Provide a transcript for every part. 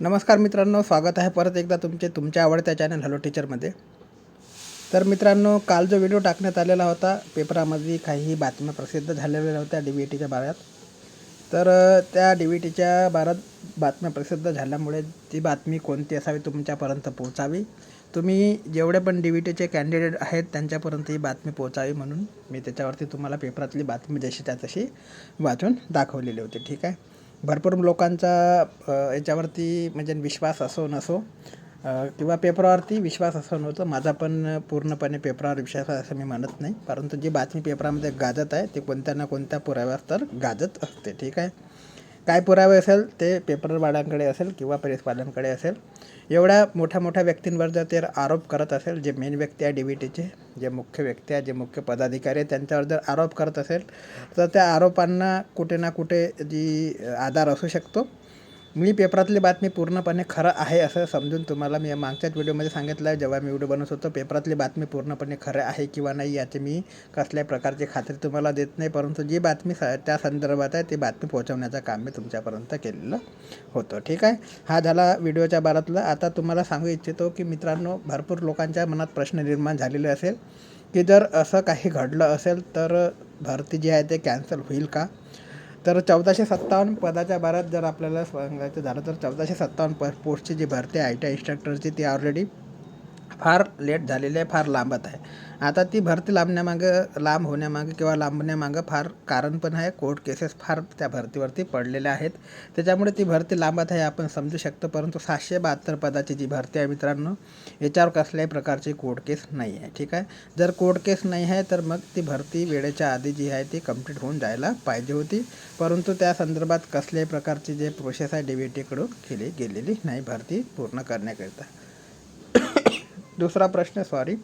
नमस्कार मित्रांनो स्वागत आहे परत एकदा तुमचे तुमच्या आवडत्या चॅनल हॅलो टीचरमध्ये तर मित्रांनो काल जो व्हिडिओ टाकण्यात आलेला होता पेपरामध्ये काही बातम्या प्रसिद्ध झालेल्या होत्या डी व्ही टीच्या बारात. तर त्या डी व्ही टीच्या बारात बातम्या प्रसिद्ध झाल्यामुळे ती बातमी कोणती असावी तुमच्यापर्यंत पोहोचावी. तुम्ही जेवढे पण डी व्ही टीचे कॅन्डिडेट आहेत त्यांच्यापर्यंत ही बातमी पोहोचावी म्हणून मी त्याच्यावरती तुम्हाला पेपरातली बातमी जशी त्या तशी वाचून दाखवलेली होती. ठीक आहे? भरपूर लोकांचा याच्यावरती म्हणजे विश्वास असो नसो किंवा पेपरावरती विश्वास असो नव्हतो माझा पण पूर्णपणे पेपरावर विश्वास आहे असं मी म्हणत नाही. परंतु जी बातमी पेपरामध्ये गाजत आहे ती कोणत्या ना कोणत्या पुराव्यास तर गाजत असते. ठीक आहे? काय पुरावे असेल ते पेपरवाल्यांकडे असेल किंवा प्रेसवाल्यांकडे असेल. एवढ्या मोठ्या मोठ्या व्यक्तींवर जर ते आरोप करत असेल जे मेन व्यक्ती आहे डी व्ही टीचे जे मुख्य व्यक्ती आहे जे मुख्य पदाधिकारी आहे त्यांच्यावर जर आरोप करत असेल तर त्या आरोपांना कुठे ना कुठे जी आधार असू शकतो. मी पेपरातली बातमी पूर्णपणे खरं आहे असं समजून तुम्हाला मी मागच्याच व्हिडिओमध्ये सांगितलं आहे. जेव्हा मी व्हिडिओ बनवत होतो पेपरातली बातमी पूर्णपणे खरं आहे किंवा नाही याची मी कसल्याही प्रकारची खात्री तुम्हाला देत नाही. परंतु जी बातमी स त्या संदर्भात आहे ती बातमी पोहोचवण्याचं काम मी तुमच्यापर्यंत केलेलं होतं. ठीक आहे? हा झाला व्हिडिओच्या बारातला. आता तुम्हाला सांगू इच्छितो की मित्रांनो भरपूर लोकांच्या मनात प्रश्न निर्माण झालेले असेल की जर असं काही घडलं असेल तर भरती जी आहे ते कॅन्सल होईल का? तर चौदाशे सत्तावन्न पदाच्या बारात जर आपल्याला सांगायचं झालं तर चौदाशे सत्तावन्न प पोस्टची जी भरती आहे आय टी आय इन्स्ट्रक्टरची ती ऑलरेडी फार लेट झालेली आहे फार लांबत आहे. आता ती भरती लांबण्यामागं लांब होण्यामागं किंवा लांबण्यामागं फार कारण पण आहे. कोर्ट केसेस फार त्या भरतीवरती पडलेल्या आहेत. त्याच्यामुळे ती भरती लांबत आहे आपण समजू शकतो. परंतु सातशे बहात्तर पदाची जी भरती आहे मित्रांनो याच्यावर कसल्याही प्रकारची कोर्ट केस नाही आहे ठीक आहे? जर कोर्ट केस नाही आहे तर मग ती भरती वेळेच्या आधी जी आहे ती कंप्लीट होऊन जायला पाहिजे होती. परंतु त्या संदर्भात कसल्याही प्रकारची जे प्रोसेस आहे डी व्ही टीकडून केली गेलेली नाही भरती पूर्ण करण्याकरिता. दुसरा प्रश्न सॉरी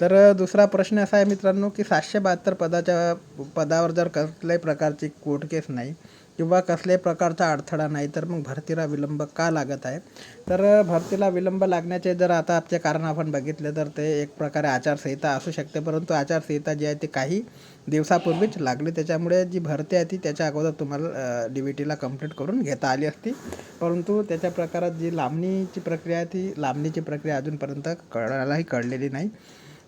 तर दुसरा प्रश्न असा आहे मित्रांनो की सातशे बहात्तर पदाच्या पदावर जर कसल्याही प्रकारची कोर्ट केस नाही किंवा कसल्याही प्रकारचा अडथळा नाही तर मग भरतीला विलंब का लागत आहे? तर भरतीला विलंब लागण्याचे जर आता आपले कारण आपण बघितले तर ते एक प्रकारे आचारसंहिता असू शकते. परंतु आचारसंहिता जी आहे ती काही दिवसापूर्वीच लागली. त्याच्यामुळे जी भरती आहे ती त्याच्या अगोदर तुम्हाला डी व्ही टीला कंप्लीट करून घेता आली असती. परंतु त्याच्या प्रकारात जी लांबणीची प्रक्रिया आहे ती लांबणीची प्रक्रिया अजूनपर्यंत कळायलाही कळलेली नाही.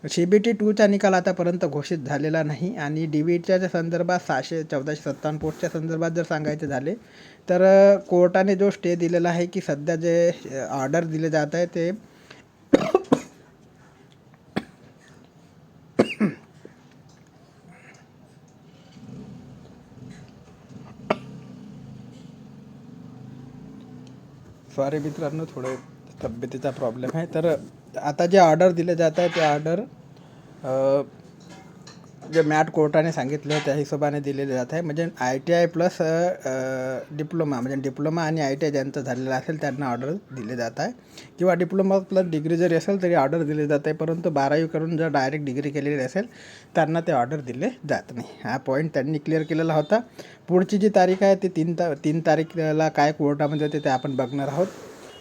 सी बी टी टूचा निकाल आतापर्यंत घोषित झालेला नाही आणि डी बी टीच्या संदर्भात सहाशे चौदाशे सत्तावन्न पोस्टच्या संदर्भात जर सांगायचे झाले तर कोर्टाने जो स्टे दिलेला आहे की सध्या जे ऑर्डर दिले जात आहे ते सॉरी मित्रांनो थोडे तब्येतीचा प्रॉब्लेम आहे. तर आता जे ऑर्डर दिले जात आहे ते ऑर्डर जे मॅट कोर्टाने सांगितलं त्या हिशोबाने दिलेले जात आहे. म्हणजे I T I plus diploma म्हणजे डिप्लोमा आणि आय टी आय ज्यांचं झालेलं असेल त्यांना ऑर्डर दिले जात आहे. किंवा डिप्लोमा प्लस डिग्री जरी असेल तरी ऑर्डर दिले जात आहे. परंतु बारावी करून जर डायरेक्ट डिग्री केलेली असेल त्यांना ते ऑर्डर दिले जात नाही. हा पॉईंट त्यांनी क्लिअर केलेला होता. पुढची जी तारीख आहे ती तीन ता तीन तारीखला काय कोर्टामध्ये होते ते आपण बघणार आहोत.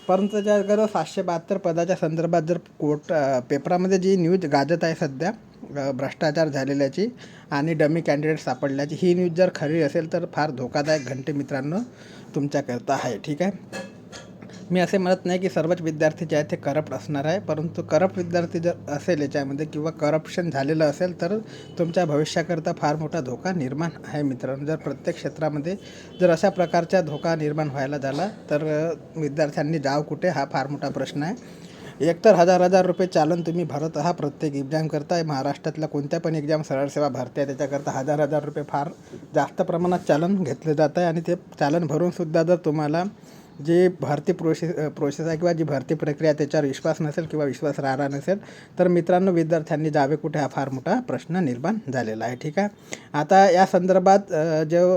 परंतु त्याच्याकडं सातशे बहात्तर पदाच्या संदर्भात जर कोर्ट पेपरामध्ये जी न्यूज गाजत आहे सध्या भ्रष्टाचार झालेल्याची आणि डमी कॅन्डिडेट सापडल्याची ही न्यूज जर खरी असेल तर फार धोकादायक घंटे मित्रांनो तुमच्याकरता आहे. ठीक आहे? मी असे म्हणत नाही की सर्वच विद्यार्थी जे आहेत ते करप्ट असणार आहे परंतु करप्ट विद्यार्थी जर असेल याच्यामध्ये किंवा करप्शन झालेलं असेल तर तुमच्या भविष्याकरता फार मोठा धोका निर्माण आहे मित्रांनो. जर प्रत्येक क्षेत्रामध्ये जर अशा प्रकारचा धोका निर्माण व्हायला झाला तर विद्यार्थ्यांनी जाव कुठे हा फार मोठा प्रश्न आहे. एकतर हजार हजार रुपये चालन तुम्ही भरत आहात प्रत्येक एक्झाम करताय महाराष्ट्रातल्या कोणत्या पण एक्झाम सरळ सेवा भरते आहे त्याच्याकरता हजार हजार रुपये फार जास्त प्रमाणात चालन घेतलं जात आहे आणि ते चालन भरूनसुद्धा जर तुम्हाला जे भरती प्रोसेस प्रोसेस आहे किंवा जी भरती प्रक्रिया त्याच्यावर विश्वास नसेल किंवा विश्वास राहणार नसेल तर मित्रांनो विद्यार्थ्यांनी जावे कुठे हा फार मोठा प्रश्न निर्माण झालेला आहे. ठीक आहे? आता या संदर्भात जो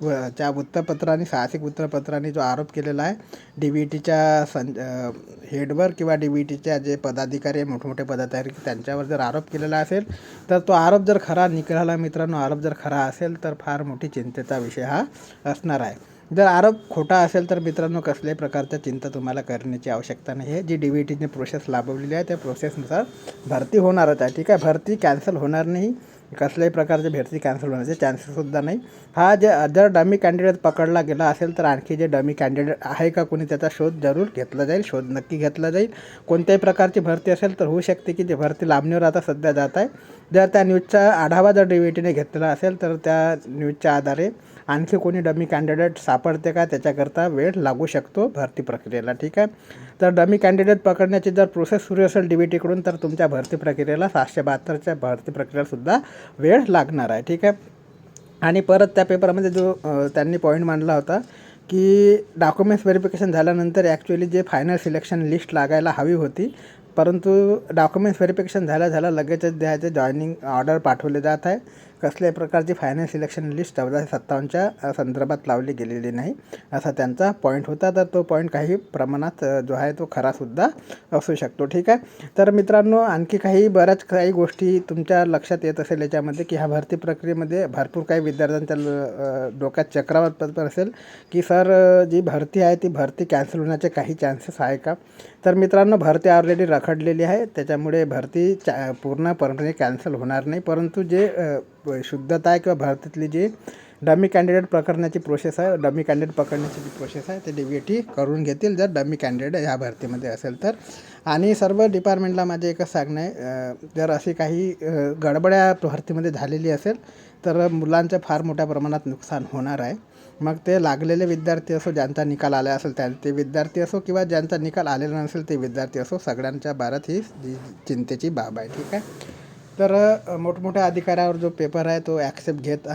व- त्या वृत्तपत्रांनी साहसिक वृत्तपत्राने जो आरोप केलेला आहे डी व्ही टीच्या सं हेडवर किंवा डी व्ही टीच्या जे पदाधिकारी मोठमोठे पदाधिकारी त्यांच्यावर जर आरोप केलेला असेल तर तो आरोप जर खरा निघाला मित्रांनो आरोप जर खरा असेल तर फार मोठी चिंतेचा विषय हा असणार आहे. जर आरोप खोटा असेल तर मित्रांनो कसल्याही प्रकारच्या चिंता तुम्हाला करण्याची आवश्यकता नाही आहे जी डी व्ही टीने प्रोसेस लाभवलेली आहे त्या प्रोसेसनुसार भरती होणारच आहे. ठीक आहे? भरती कॅन्सल होणार नाही. कसल्याही प्रकारची भरती कॅन्सल होण्याचे चान्सेससुद्धा नाही. हा जे जर डमी कॅन्डिडेट पकडला गेला असेल तर आणखी जे डमी कॅन्डिडेट आहे का कोणी त्याचा शोध जरूर घेतला जाईल. शोध नक्की घेतला जाईल. कोणत्याही प्रकारची भरती असेल तर होऊ शकते की जी भरती लांबणीवर आता सध्या जात आहे. जर त्या न्यूजचा आढावा जर डी व्ही टीने घेतलेला असेल तर त्या न्यूजच्या आधारे आणखी कोणी डमी कॅन्डिडेट सापडते का त्याच्याकरता वेळ लागू शकतो भरती प्रक्रियेला ठीक आहे? तर डमी कॅन्डिडेट पकडण्याची जर प्रोसेस सुरू असेल डी बी टीकडून तर तुमच्या भरती प्रक्रियेला सातशे बहात्तरच्या भरती प्रक्रियेलासुद्धा वेळ लागणार आहे ठीक आहे? आणि परत त्या पेपरमध्ये जो त्यांनी पॉईंट मांडला होता की डॉक्युमेंट्स व्हेरिफिकेशन झाल्यानंतर ॲक्च्युली जे फायनल सिलेक्शन लिस्ट लागायला हवी होती परंतु डॉक्युमेंट्स व्हेरिफिकेशन झाल्या झाल्या लगेचच द्यायचे जॉईनिंग ऑर्डर पाठवले जात आहे. कसल्याही प्रकारची फायनल सिलेक्शन लिस्ट चौदाशे सत्तावन्नच्या संदर्भात लावली गेलेली नाही असा त्यांचा पॉईंट होता. तर तो पॉईंट काही प्रमाणात जो आहे तो खरासुद्धा असू शकतो. ठीक आहे? तर मित्रांनो आणखी काही बऱ्याच काही गोष्टी तुमच्या लक्षात येत असेल याच्यामध्ये की ह्या भरती प्रक्रियेमध्ये भरपूर काही विद्यार्थ्यांच्या डोक्यात चक्रावत असेल की सर जी भरती आहे ती भरती कॅन्सल होण्याचे काही चान्सेस आहे का? तर मित्रांनो भरती ऑलरेडी रखडलेली आहे. त्याच्यामुळे भरती चा पूर्णपणे कॅन्सल होणार नाही. परंतु जे शुद्धता आहे किंवा भारतातली जी डमी कॅन्डिडेट पकडण्याची प्रोसेस आहे डमी कॅन्डिडेट पकडण्याची जी प्रोसेस आहे ते डी व्ही टी करून घेतील जर डमी कॅन्डिडेट ह्या भरतीमध्ये असेल तर. आणि सर्व डिपार्टमेंटला माझे एकच सांगणं आहे जर अशी काही गडबड्या भरतीमध्ये झालेली असेल तर मुलांचं फार मोठ्या प्रमाणात नुकसान होणार आहे. मग ते लागलेले विद्यार्थी असो ज्यांचा निकाल आला असेल त्या ते विद्यार्थी असो किंवा ज्यांचा निकाल आलेला नसेल ते विद्यार्थी असो सगळ्यांच्या बारात ही जी चिंतेची बाब आहे ठीक आहे? तर मोठमोठ्या अधिकाऱ्यावर जो पेपर आहे तो ॲक्सेप्ट घेत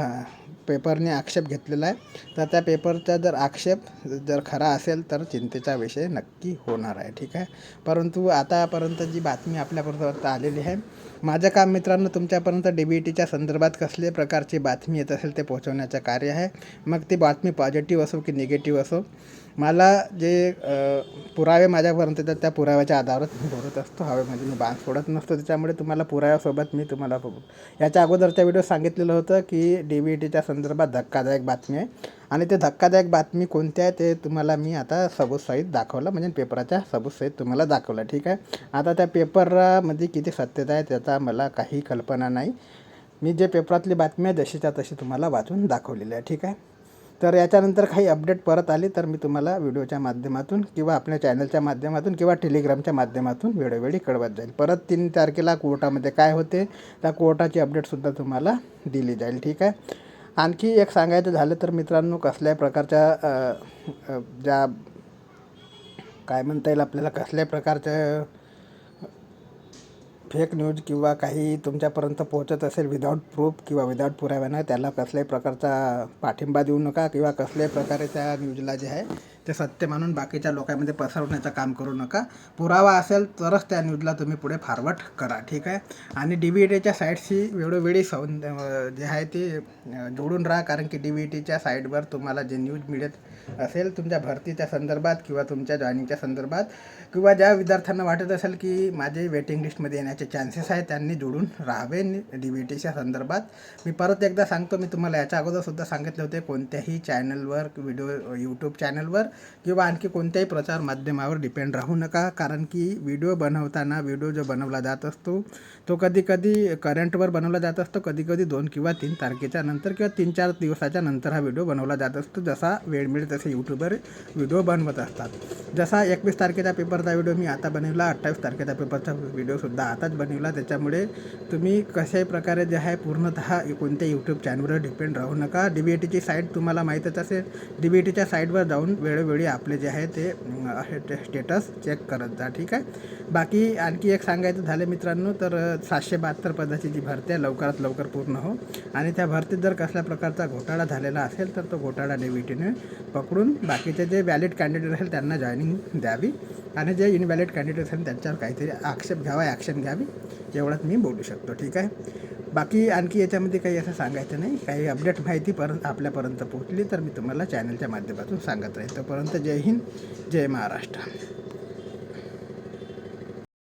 पेपरने आक्षेप घेतलेला आहे. तर त्या पेपरचा जर आक्षेप जर खरा असेल तर चिंतेचा विषय नक्की होणार आहे ठीक आहे? परंतु आतापर्यंत जी बातमी आपल्यापर्यंत आलेली आहे माझं काम मित्रांनो तुमच्यापर्यंत डी बी टीच्या संदर्भात कसले प्रकारची बातमी येत असेल ते पोहोचवण्याचं कार्य आहे. मग ती बातमी पॉझिटिव्ह असो की निगेटिव्ह असो मला जे पुरावे माझ्यापर्यंत येतात त्या पुराव्याच्या आधारावर मी बोलत असतो. हवे म्हणजे मी बांध सोडत नसतो. त्याच्यामुळे तुम्हाला पुराव्यासोबत मी तुम्हाला याच्या अगोदरच्या व्हिडिओ सांगितलेलं होतं की डी बी टीच्या संदर्भात धक्कादायक बातमी आहे. आणि ते धक्कादायक बातमी कोणती आहे ते तुम्हाला मी आता सबूतसहित दाखवलं म्हणजे पेपराच्या सबूतसहित तुम्हाला दाखवलं ठीक आहे? आता त्या पेपरामध्ये किती सत्यता आहे त्याचा मला काही कल्पना नाही. मी जे पेपरातली बातमी आहे जशीच्या तशी तुम्हाला वाचून दाखवलेली आहे ठीक आहे? तर याच्यानंतर काही अपडेट परत आली तर मी तुम्हाला व्हिडिओच्या माध्यमातून किंवा आपल्या चॅनलच्या माध्यमातून किंवा टेलिग्रामच्या माध्यमातून वेळोवेळी कळवत जाईल. परत तीन तारखेला कोर्टामध्ये काय होते त्या कोर्टाची अपडेटसुद्धा तुम्हाला दिली जाईल ठीक आहे? आणखी एक सांगायचं झालं तर मित्रांनो कसल्याही प्रकारच्या ज्या काय म्हणता येईल आपल्याला कसल्याही प्रकारच्या फेक न्यूज किंवा काही तुमच्यापर्यंत पोहोचत असेल विदाऊट प्रूफ किंवा विदाऊट पुराव्यानं त्याला कसल्याही प्रकारचा पाठिंबा देऊ नका किंवा कसल्याही प्रकारे त्या न्यूजला जे आहे ते सत्य मानून बाकीच्या लोकांमध्ये पसरवण्याचं काम करू नका. पुरावा असेल तरच त्या न्यूजला तुम्ही पुढे फॉरवर्ड करा ठीक आहे? आणि डी व्ही टीच्या साईटशी वेळोवेळी सौ जे आहे ते जोडून राहा कारण की डी व्ही टीच्या साईटवर तुम्हाला जे न्यूज मिळत असेल तुमच्या भरतीच्या संदर्भात किंवा तुमच्या जॉईनिंगच्या संदर्भात किंवा ज्या विद्यार्थ्यांना वाटत असेल की माझे वेटिंग लिस्टमध्ये येण्याचे चान्सेस आहेत त्यांनी जोडून राहावे डी व्ही टीच्या संदर्भात. मी परत एकदा सांगतो मी तुम्हाला याच्या अगोदरसुद्धा सांगितले होते कोणत्याही चॅनलवर व्हिडिओ यूट्यूब चॅनलवर किंवा आणखी कोणत्याही प्रचार माध्यमावर डिपेंड राहू नका. कारण की व्हिडिओ बनवताना व्हिडिओ जो बनवला जात असतो तो कधी कधी करंटवर बनवला जात असतो. कधी कधी दोन किंवा तीन तारखेच्या नंतर किंवा तीन चार दिवसाच्या नंतर हा व्हिडिओ बनवला जात असतो. जसा वेळ मिळत तसे यूट्यूबर व्हिडिओ बनवत असतात. जसा एकवीस तारखेचा पेपरचा व्हिडिओ मी आता बनवला अठ्ठावीस तारखेचा पेपरचा व्हिडिओसुद्धा आताच बनवला. त्याच्यामुळे तुम्ही कशाही प्रकारे जे आहे पूर्णतः कोणत्या यूट्यूब चॅनलवर डिपेंड राहू नका. डी बी ए टीची साईट तुम्हाला माहीतच असेल. डी बी ए टीच्या साईटवर जाऊन वेळोवेळी आपले जे आहे ते स्टेटस चेक करत जा ठीक आहे? बाकी आणखी एक सांगायचं झालं मित्रांनो तर सातशे बहात्तर पदाची जी भरती आहे लवकरात लवकर पूर्ण हो. आणि त्या भरतीत जर कसल्या प्रकारचा घोटाळा झालेला असेल तर तो घोटाळा डी पक पकडून बाकीचे जे व्हॅलिड कॅन्डिडेट असेल त्यांना जॉईनिंग द्यावी. आणि जे इनव्हॅलिड कॅन्डिडेट असेल त्यांच्यावर काहीतरी आक्षेप घ्यावा ॲक्शन घ्यावी. एवढंच मी बोलू शकतो ठीक आहे? बाकी आणखी याच्यामध्ये काही असं सांगायचं नाही. काही अपडेट माहिती परत आपल्यापर्यंत पोहोचली तर मी तुम्हाला चॅनलच्या माध्यमातून सांगत राहील तोपर्यंत जय हिंद जय महाराष्ट्र.